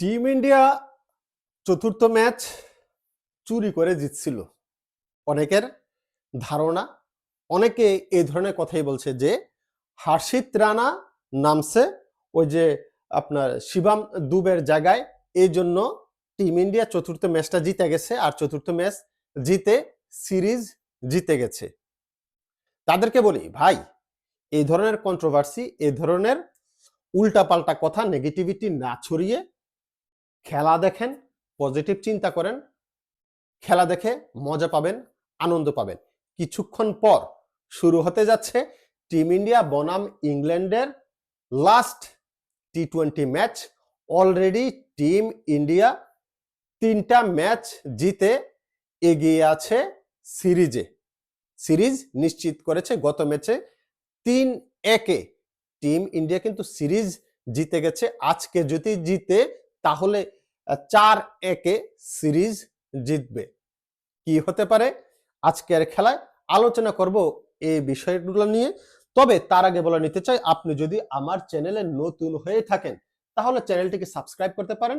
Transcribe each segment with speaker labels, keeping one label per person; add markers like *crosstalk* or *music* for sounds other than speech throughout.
Speaker 1: Team India চতুর্থ match চুরি করে জিতছিল। অনেকের ধারণা, অনেকে এই ধরনের কথাই বলছে যে হার্ষিত রানা নামছে ওই যে আপনার শিবাম দুবের জায়গায়। এই জন্য টিম ইন্ডিয়া চতুর্থ ম্যাচটা জিতে গেছে আর চতুর্থ ম্যাচ জিতে সিরিজ জিতে গেছে। তাদেরকে বলি, ভাই, এই ধরনের কন্ট্রোভার্সি এই ধরনের উল্টাপাল্টা কথা নেগেটিভিটি না ছড়িয়ে খেলা দেখেন পজিটিভ চিন্তা করেন, খেলা দেখে মজা পাবেন, আনন্দ পাবেন। কিছুক্ষণ পর শুরু হতে যাচ্ছে টিম ইন্ডিয়া বনাম ইংল্যান্ডের last T twenty match already team India তিনটা ম্যাচ জিতে এগিয়ে আছে সিরিজে। সিরিজ নিশ্চিত করেছে গত ম্যাচে তিন একে। টিম ইন্ডিয়া কিন্তু সিরিজ জিতে গেছে। আজকে যদি জিতে, তাহলে চার একে সিরিজ জিতবে। কি হতে পারে? আজকের খেলায় আলোচনা করব এই বিষয়গুলো নিয়ে। তবে তার আগে বলে নিতে চাই, আপনি যদি আমার চ্যানেলে নতুন হয়ে থাকেন, তাহলে চ্যানেলটিকে সাবস্ক্রাইব করতে পারেন।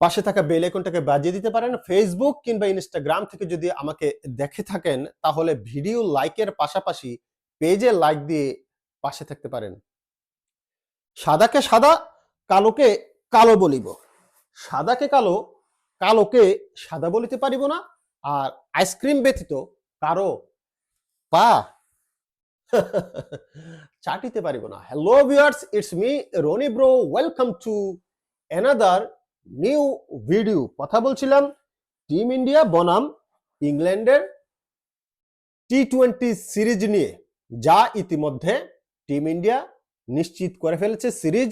Speaker 1: পাশে থাকা বেল আইকনটাকে বাজিয়ে দিতে পারেন। ফেসবুক কিংবা ইনস্টাগ্রাম থেকে যদি আমাকে দেখে থাকেন, তাহলে ভিডিও লাইকের পাশাপাশি পেজে লাইক দিয়ে পাশে থাকতে পারেন। সাদাকে সাদা, কালোকে কালো বলিব। সাদাকে কালো, কালোকে সাদা বলিতে পারিব না, আর আইসক্রিম ব্যতীত কারও পা *laughs* চাটিতে পারিব না। Hello viewers it's me Rony bro welcome to another new video কথা বলছিলাম টিম ইন্ডিয়া বনাম ইংল্যান্ডের টি টোয়েন্টি সিরিজ নিয়ে, যা ইতিমধ্যে টিম ইন্ডিয়া নিশ্চিত করে ফেলেছে। সিরিজ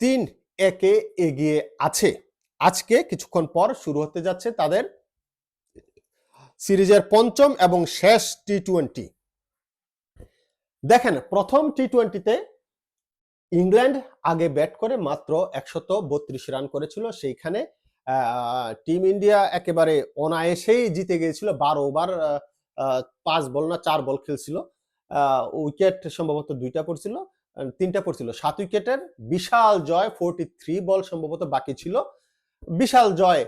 Speaker 1: তিন একে এগিয়ে আছে। আজকে কিছুক্ষণ পর শুরু হতে যাচ্ছে তাদের সিরিজের পঞ্চম এবং শেষ টি টোয়েন্টি দেখেন, প্রথম টি টোয়েন্টিতে ইংল্যান্ড আগে ব্যাট করে মাত্র একশত বত্রিশ রান করেছিল। সেইখানে টিম ইন্ডিয়া একেবারে অনায়াসেই জিতে গিয়েছিল। বারো ওভার পাঁচ বল না, চার বল খেলছিল। উইকেট সম্ভবত দুইটা পড়ছিল। তিনটা পড়ছিল সাত উইকেটের বিশাল জয় ফোরটি থ্রি বল সম্ভবত বাকি ছিল। বিশাল জয়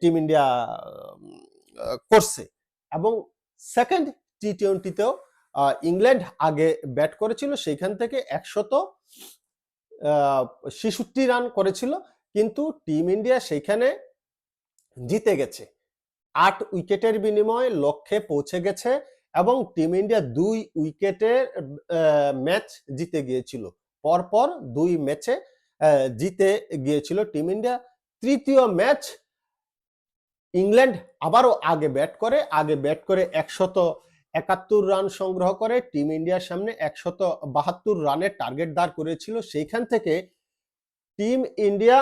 Speaker 1: টিম ইন্ডিয়া করছে। এবং সেকেন্ড টি টোয়েন্টিতেও ইংল্যান্ড আগে ব্যাট করেছিল। সেইখান থেকে একশত ছেষট্টি রান করেছিল। কিন্তু টিম ইন্ডিয়া সেইখানে জিতে গেছে। আট উইকেটের বিনিময়ে লক্ষ্যে পৌঁছে গেছে। এবং টিম ইন্ডিয়া দুই উইকেটের ম্যাচ জিতে গিয়েছিল। পরপর দুই ম্যাচে জিতে গিয়েছিল টিম ইন্ডিয়া তৃতীয় ম্যাচ ইংল্যান্ড আবারও আগে ব্যাট করে, আগে ব্যাট করে একশত একাত্তর রান সংগ্রহ করে। টিম ইন্ডিয়ার সামনে একশত বাহাত্তর রানের টার্গেট দাঁড় করেছিল। সেইখান থেকে টিম ইন্ডিয়া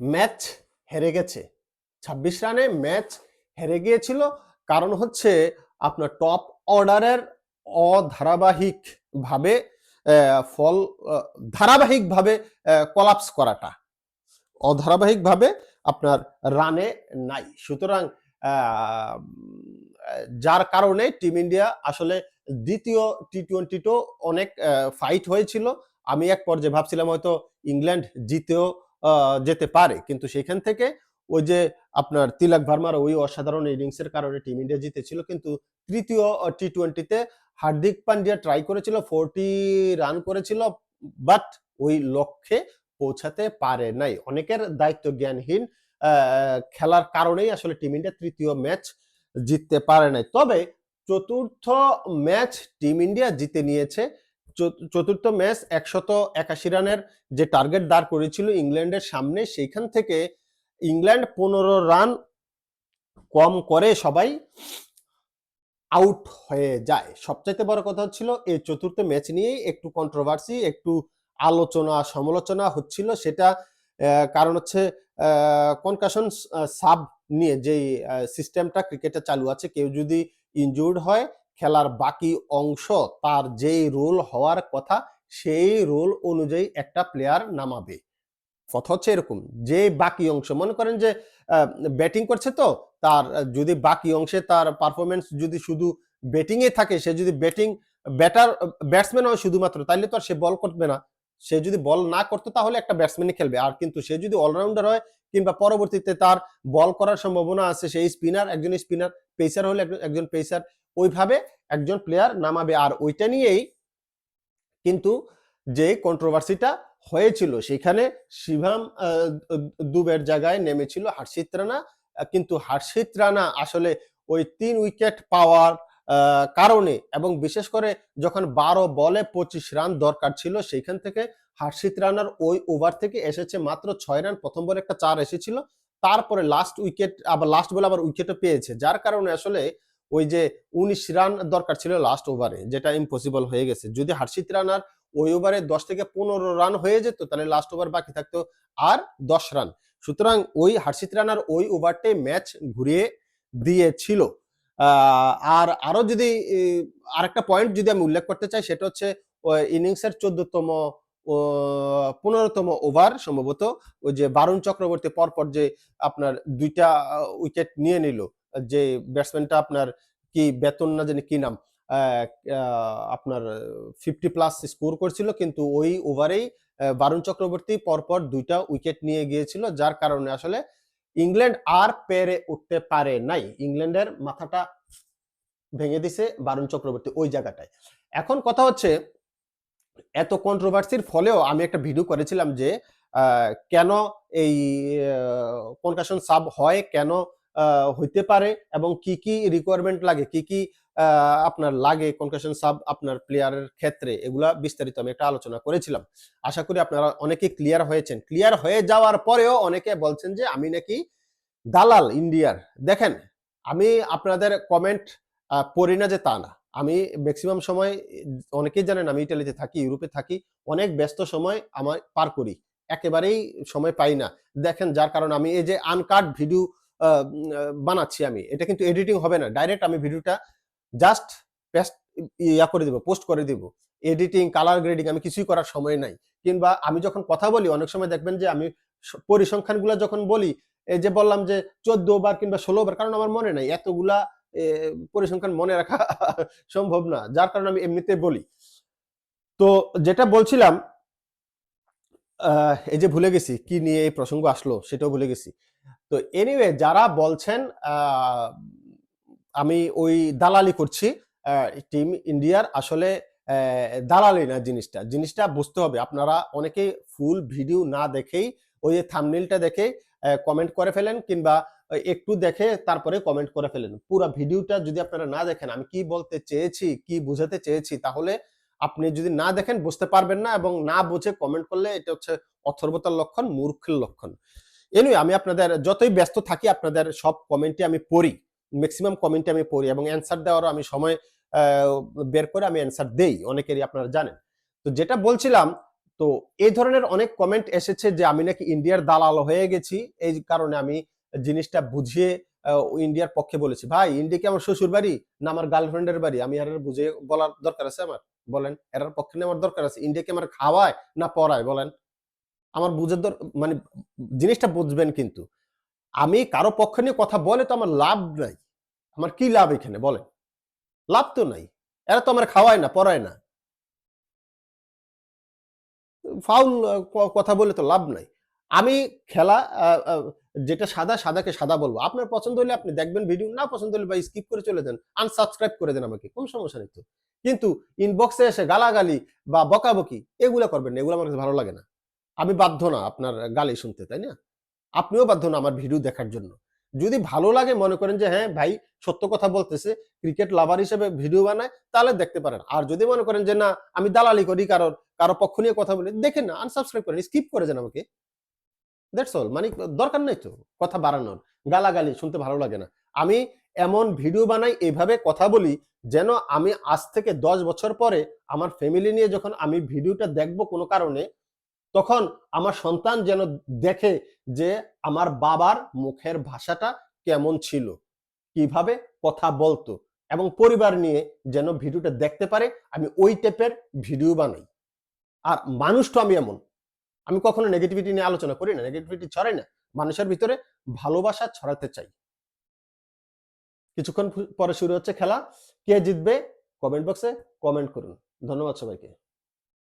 Speaker 1: ম্যাচ হেরে গেছে। ছাব্বিশ রানে ম্যাচ হেরে গিয়েছিল। কারণ হচ্ছে আপনার টপ অর্ডারের অধারাবাহিক ভাবে ফল ধারাবাহিকভাবে কলাপস করাটা। অধারাবাহিকভাবে আপনার রানে নাই। সুতরাং যার কারণে টিম ইন্ডিয়া আসলে দ্বিতীয় টি টোয়েন্টিটো অনেক ফাইট হয়েছিল। আমি এক পর্যায়ে ভাবছিলাম হয়তো ইংল্যান্ড জিতেও যেতে পারে। কিন্তু সেখান থেকে ওই যে আপনার তিলক ভার্মার ওই অসাধারণ ইনিংসের কারণে টিম ইন্ডিয়া জিতেছিল, কিন্তু তৃতীয় টি টোয়েন্টিতে হার্দিক পান্ডিয়া ট্রাই করেছিল ফোরটি রান করেছিল বাট ওই লক্ষ্যে পৌঁছাতে পারে নাই। অনেকের দায়িত্ব জ্ঞানহীন খেলার কারণেই আসলে টিম ইন্ডিয়া তৃতীয় ম্যাচ জিততে পারে নাই। তবে চতুর্থ ম্যাচ টিম ইন্ডিয়া জিতে নিয়েছে। চত- চতুর্থ ম্যাচ একশত একাশি রানের যে টার্গেট দাঁড় করেছিল ইংল্যান্ডের সামনে, সেইখান থেকে ইংল্যান্ড পনেরো রান কম করে সবাই আউট হয়ে যায়। সবচাইতে বড় কথা হচ্ছিল এই চতুর্থ ম্যাচ নিয়েই একটু কন্ট্রোভার্সি একটু আলোচনা, সমালোচনা হচ্ছিল। সেটা কারণ হচ্ছে কনকাশন সাব নিয়ে যেই সিস্টেমটা ক্রিকেটে চালু আছে, কেউ যদি ইনজুর্ড হয়, খেলার বাকি অংশ, তার যেই রোল হওয়ার কথা, সেই রোল অনুযায়ী একটা প্লেয়ার নামাবে। কথা হচ্ছে এরকম। যে বাকি অংশ, মনে করেন যে ব্যাটিং করছে তো, তার, যদি বাকি অংশে তার পারফরমেন্স যদি শুধু ব্যাটিং এ থাকে, সে যদি ব্যাটিং ব্যাটার ব্যাটসম্যান হয় শুধুমাত্র, তাইলে তো আর সে বল করবে না। সে যদি বল না করতো, তাহলে একটা ব্যাটসম্যানই খেলবে। আর কিন্তু সে যদি অলরাউন্ডার হয়, কিংবা পরবর্তীতে তার বল করার সম্ভাবনা আছে সেই স্পিনার একজন স্পিনার পেসার হলে একজন পেসার ওইভাবে একজন প্লেয়ার নামাবে। আর ওইটা নিয়েই কিন্তু যে কন্ট্রোভার্সিটা হয়েছিল। সেখানে শিভাম দুবের জায়গায় নেমেছিল হার্ষিত রানা। কিন্তু হার্ষিত রানা আসলে ওই তিন উইকেট পাওয়ার কারণে এবং বিশেষ করে যখন বারো বলে পঁচিশ রান দরকার ছিল, সেইখান থেকে হার্ষিত রানার ওই ওভার থেকে এসেছে মাত্র ছয় রান। প্রথম বলে একটা চার এসেছিল। তারপরে লাস্ট উইকেট আবার লাস্ট বলে আবার উইকেটও পেয়েছে। যার কারণে আসলে ওই যে উনিশ রান দরকার ছিল লাস্ট ওভারে যেটা ইম্পসিবল হয়ে গেছে। যদি হার্ষিত রানার ওই ওভারে দশ থেকে পনেরো রান হয়ে যেত তাহলে লাস্ট ওভার বাকি থাকতো আর দশ রান সুতরাং ওই হার্ষিত রানার ওই ওভারটাই ম্যাচ ঘুরিয়ে দিয়েছিল। আর আরও যদি আহ, আরেকটা পয়েন্ট যদি আমি উল্লেখ করতে চাই সেটা হচ্ছে ইনিংসের চোদ্দতম পনেরোতম ওভার সম্ভবত ওই যে বারুণ চক্রবর্তী পরপর যে আপনার দুইটা উইকেট নিয়ে নিল যে ব্যাটসম্যানটা আপনার কি বেতন না জানি কি নাম আপনার ফিফটি প্লাস স্কোর করছিল, কিন্তু ওই ওভারেই বারুণ চক্রবর্তী পরপর দুইটা উইকেট নিয়ে গিয়েছিল, যার কারণে আসলে ইংল্যান্ড আর পেরে উঠতে পারে নাই। ইংল্যান্ডের মাথাটা ভেঙে দিছে বারুণ চক্রবর্তী ওই জায়গাটায়। এখন কথা হচ্ছে, এত কন্ট্রোভার্সির ফলেও আমি একটা ভিডিও করেছিলাম যে কেন এই কনকাশন সাব হয়, কেন হইতে পারে এবং কি কি রিকোয়ারমেন্ট লাগে, কি কি আপনার লাগে কনকাশন সাব আপনার প্লেয়ারের ক্ষেত্রে, এগুলা বিস্তারিত আমি একটা আলোচনা করেছিলাম। আশা করি আপনারা অনেকে ক্লিয়ার হয়েছেন। ক্লিয়ার হয়ে যাওয়ার পরেও অনেকে বলছেন যে, আমি নাকি দালাল ইন্ডিয়ার। দেখেন, আমি আপনাদের কমেন্ট পড়ি না যে তা না। আমি ম্যাক্সিমাম সময়, অনেকেই জানেন আমি ইটালিতে থাকি ইউরোপে থাকি, অনেক ব্যস্ত সময় আমার পার করি। একেবারেই সময় পাই না। দেখেন, যার কারণে আমি এই যে আনকাট ভিডিও বানাচ্ছি আমি। এটা কিন্তু এডিটিং হবে না। ডাইরেক্ট আমি ভিডিওটা জাস্ট পেস্ট ইয়া করে দিব পোস্ট করে দিব। এডিটিং কালার গ্রেডিং আমি কিছুই করার সময় নাই। কিংবা আমি যখন কথা বলি, অনেক সময় দেখবেন যে আমি পরিসংখ্যানগুলো যখন বলি, এই যে বললাম যে চোদ্দ ওভার কিংবা ষোলো ওভার কারণ আমার মনে নাই, এতগুলা পরিসংখ্যান মনে রাখা *laughs* সম্ভব না। যার কারণে আমি এমনিতে বলি। তো যেটা বলছিলাম এই যে ভুলে গেছি, কি নিয়ে এই প্রসঙ্গ আসলো সেটাও ভুলে গেছি। তো এনিওয়ে যারা বলছেন আমি ওই দালালি করছি টিম ইন্ডিয়ার আসলে দালালি না জিনিসটা। জিনিসটা বুঝতে হবে। আপনারা অনেকে ফুল ভিডিও না দেখেই ওই থামনেলটা দেখে কমেন্ট করে ফেলেন কিংবা একটু দেখে তারপরে কমেন্ট করে ফেলেন। পুরো ভিডিওটা যদি আপনারা না দেখেন, আমি কি বলতে চেয়েছি, কি বুঝাতে চেয়েছি, তাহলে আপনি যদি না দেখেন, বুঝতে পারবেন না এবং না বুঝে কমেন্ট করলে এটা হচ্ছে অথর্বতার লক্ষণ, মূর্খের লক্ষণ। এনিওয়ে আমি আপনাদের যতই ব্যস্ত থাকি, আপনাদের সব কমেন্টে আমি পড়ি। ম্যাক্সিমাম কমেন্টে আমি পড়ি এবং অ্যান্সার দেওয়ারও আমি সময় বের করে আমি অ্যান্সার দেই। অনেকেরই আপনারা জানেন। তো যেটা বলছিলাম, তো এই ধরনের অনেক কমেন্ট এসেছে যে আমি নাকি ইন্ডিয়ার দালাল হয়ে গেছি। এই কারণে আমি জিনিসটা বুঝিয়ে ইন্ডিয়ার পক্ষে বলেছি, ভাই ইন্ডিয়া কি আমার শ্বশুর বাড়ি না আমার গার্লফ্রেন্ডের বাড়ি? আমি আর বুঝে বলার দরকার আছে আমার? বলেন, এরার পক্ষে নেওয়ার দরকার আছে। ইন্ডিয়াকে আমার খাওয়ায় না পড়ায়, বলেন? আমার দর মানে জিনিসটা বুঝবেন কিন্তু। আমি কারও পক্ষ নিয়ে কথা বলে তো আমার লাভ নাই। আমার কি লাভ এখানে, বলেন? লাভ তো নাই। এরা তো আমার খাওয়ায় না, পড়ায় না। ফাউল কথা বলে তো লাভ নাই। আমি খেলা যেটা সাদা, সাদাকে সাদা বলব। আপনার পছন্দ হলে আপনি দেখবেন ভিডিও, না পছন্দ হলে বা স্কিপ করে চলে দেন আনসাবস্ক্রাইব করে দেন আমাকে, কোন সমস্যা নেই তো। কিন্তু ইনবক্সে এসে গালাগালি বা বকাবকি, এগুলা করবেন না, এগুলো আমার কাছে ভালো লাগে না। আমি বাধ্য না আপনার গালি শুনতে, তাই না? আপনিও বাধ্য না আমার ভিডিও দেখার জন্য। যদি ভালো লাগে মনে করেন যে হ্যাঁ ভাই সত্য কথা বলতেছে ক্রিকেট লাভার হিসেবে ভিডিও বানায়, তাহলে দেখতে পারেন। আর যদি মনে করেন যে, না, আমি দালালি করি কারোর, কারও পক্ষ নিয়ে কথা বলি, দেখেন না আনসাবস্ক্রাইব করেন স্কিপ করে যান আমাকে। দ্যাটস অল মানে দরকার নেই তো, কথা বাড়ানোর। গালাগালি শুনতে ভালো লাগে না। আমি এমন ভিডিও বানাই, এভাবে কথা বলি যেন আমি আজ থেকে দশ বছর পরে আমার ফ্যামিলি নিয়ে যখন আমি ভিডিওটা দেখব কোনো কারণে, তখন আমার সন্তান যেন দেখে যে আমার বাবার মুখের ভাষাটা কেমন ছিল, কীভাবে কথা বলতো এবং পরিবার নিয়ে যেন ভিডিওটা দেখতে পারে, আমি ওই টাইপের ভিডিও বানাই। আর মানুষ তো আমি এমন, আমি কখনো নেগেটিভিটি নিয়ে আলোচনা করি না নেগেটিভিটি ছড়াই না, মানুষের ভিতরে ভালোবাসা ছড়াতে চাই। কিছুক্ষণ পরে শুরু হচ্ছে খেলা। কে জিতবে? কমেন্ট বক্সে কমেন্ট করুন। ধন্যবাদ সবাইকে।